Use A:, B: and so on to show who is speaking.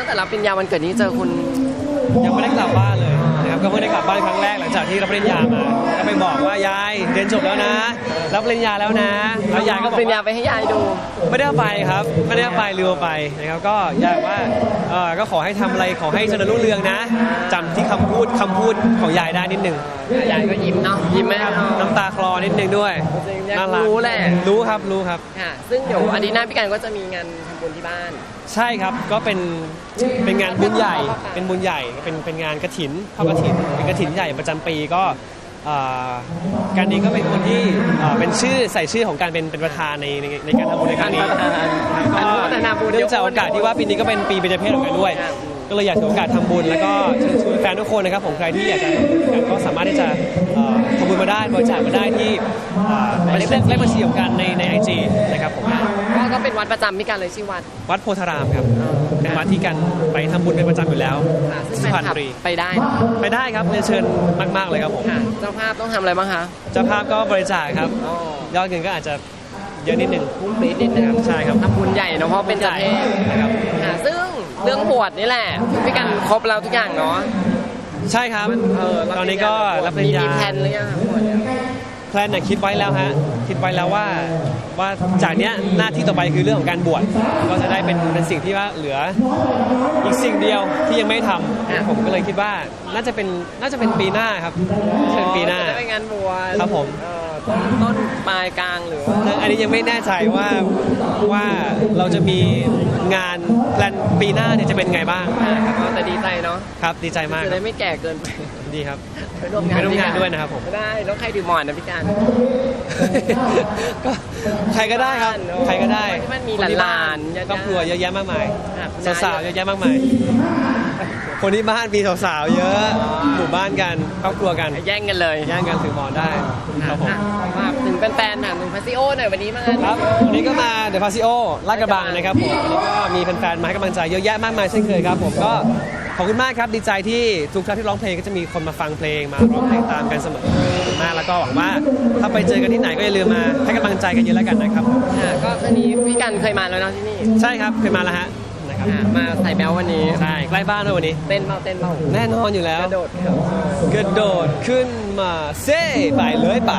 A: ตั้งแต่รับปริญญาวันเกิดนี้เจอคุณ
B: ยังไม่ได้กลับบ้านเลยนะครับก็เพิ่งได้กลับบ้านครั้งแรกหลังจากที่รับปริญญามาก็ไปบอกว่ายายเรียนจบแล้วนะ รับปริญญาแล้วนะแล้วยายก็บ
A: ป
B: อก
A: ริญญา
B: ว่า
A: ไปให้ยายดู
B: ไม่ได้เอาไปครับ ไม่ได้เอาไปลืมเอาไปนะครับก็ยายบอกว่า เออก็ขอให้ทำอะไรขอให้เจริญรุ่งเรืองนะจำที่คำพูดคำพูดของยายได้นิดหนึ่ง
A: ยายก็ยิ้มเนาะยิ้มไหมครับ
B: น้ำตาคลอนิดหนึงด้วย
A: จริงๆ
B: น่ารัก
A: รู้แหละ
B: รู้ครับรู้ครับ
A: ค่ะ ซึ่งเดี๋ยวอาทิตย์หน้าพี่กันก็จะมีงานทำบุญที่บ้าน
B: ใช่ครับก็เป็นเป็นงานบุญใหญ่ เป็นบุญใหญ่เป็นเป็นงานกระถินทอดกระถินเป็นกระถินใหญ่ประจำปีก็เอ่อ การนี้ก็เป็นคนที่เอ่อเป็นชื่อใส่ชื่อของการเป็นเป็นประธานในในในการทำบุญในครั้งนี้
A: อนุโมทนาบุญ
B: เนื่องจากโอกาสที่ว่าปีนี้ก็เป็นปีเบญจเพศของกันด้วย ก็เลยอยากถือโอกาสทำบุญ แล้วก็เชิญชวนแฟนทุกคนนะครับผมใครที่อยากจะทำบุญกันก็สามารถที่จะเอ่อทำบุญมาได้บริจาคมาได้ที่เอ่อหมาเลขเลขบัญชีของกันในในไอจีนะครับผม
A: ก็ก็เป็น วัดประจำพี่กันเลยชื่อวัด
B: วัดโพธารามครับเป็นวัดที่กันไปทำบุญเป็นประจำอยู่แล้ว
A: ค่ะซึ่ง
B: สุ
A: แฟน
B: พรรณ
A: คลับ
B: บุรี
A: ไปได้เนอะ
B: ไปได้ครับเรียนเชิญมาก ๆ เลยครับผม
A: ค่ะ เจ้าภาพต้องทำอะไรบ้างคะ
B: เจ้าภาพก็บริจาคครับ
A: อ๋อย
B: อดเงินก็อาจจะเยอะนิดหนึ่ง
A: พุ่งปรี๊ดนิดนึง
B: ใช่ครับ
A: ทำบุญใหญ่เนอะเพราะเป็นเจ้าเพศ
B: นะครับ
A: ค่ะ ซึ่งเรื่องบวชนี่แหละพี่กันครบแล้วทุกอย่างเนาะ
B: ใช่ครับ
A: เออ
B: ตอนนี้ก็รับปริญญา
A: มีแผนหรือยังคะบวชเนี่ย
B: แพลนเนี่ยคิดไว้แล้วฮะคิดไว้แล้วว่าว่าจากเนี้ยหน้าที่ต่อไปคือเรื่องของการบวชก็จะได้เป็นเป็นสิ่งที่ว่าเหลืออีกสิ่งเดียวที่ยังไม่ทำผมก็เลยคิดว่าน่าจะเป็นน่าจะเป็นปีหน้าครับน่าจะเป็นปีหน้า
A: จะได้ไปงานบวช
B: ครับผม
A: เออ ต้นต้นปลายกลางหรือว่า
B: อันนี้ยังไม่แน่ใจว่าว่าเราจะมีงานแพลนปีหน้าเนี่ยจะเป็นไงบ้าง
A: ครับก็แต่ดีใจเนาะ
B: ครับดีใจมาก
A: จะได้ไม่แก่เกินไป
B: ดีครับ
A: ไปร่วมงาน
B: ไปร่วมงานด้วยนะครับผม
A: ไม่ได้แล้วใครดื่มหมอนนะพี่การ
B: ก็ใครก็ได้ครับ ใครก็ได้
A: ที่มันมี
B: คที่
A: หลานๆ
B: บ้
A: ญาติๆ
B: ครอบครัวเยอะแยะมากมาย
A: อะคุณน้า
B: สาวๆเยอะแยะมากมาย คนที่บ้านมีสาวๆเยอะหมู่บ้านกันครอบครัวกัน
A: แย่งกันเลย
B: ย่างกันถือหมอนได้ครับผม
A: อะฝากถึงแฟนๆถามถึงพาซิโอหน่อยวันนี้มางาน
B: ครับวันนี้ก็มาเดอะพาซิโอลาดกระบังนะครับผมวันนี้ก็มีแฟนๆมาให้กำลังใจเยอะแยะมากมายเช่นเคยครับผมก็ขอบคุณมากครับดีใจที่ทุกครั้งที่ร้องเพลงก็จะมีคนมาฟังเพลงมาร้องเพลงตามกันเสมอขอบคุณมากแล้วก็หวังว่าถ้าไปเจอกันที่ไหนก็อย่าลืมมาให้กำลังใจกันเยอะแล้วกันนะครับผม
A: ค่ะก็คืนนี้พี่กันเคยมาแล้วเนาะที่นี่
B: ใช่ครับเคยมาแล้วฮะนะ ครับ
A: ค่ะมาใส่แบลวันนี้
B: ใช่ใกล้บ้านด้วยวันนี้
A: เต้นเบาเต้นเบา
B: แน่นอนอยู่แล้ว
A: กระโดดครับ
B: กระโดดขึ้นมาเซ่ไปเลยไป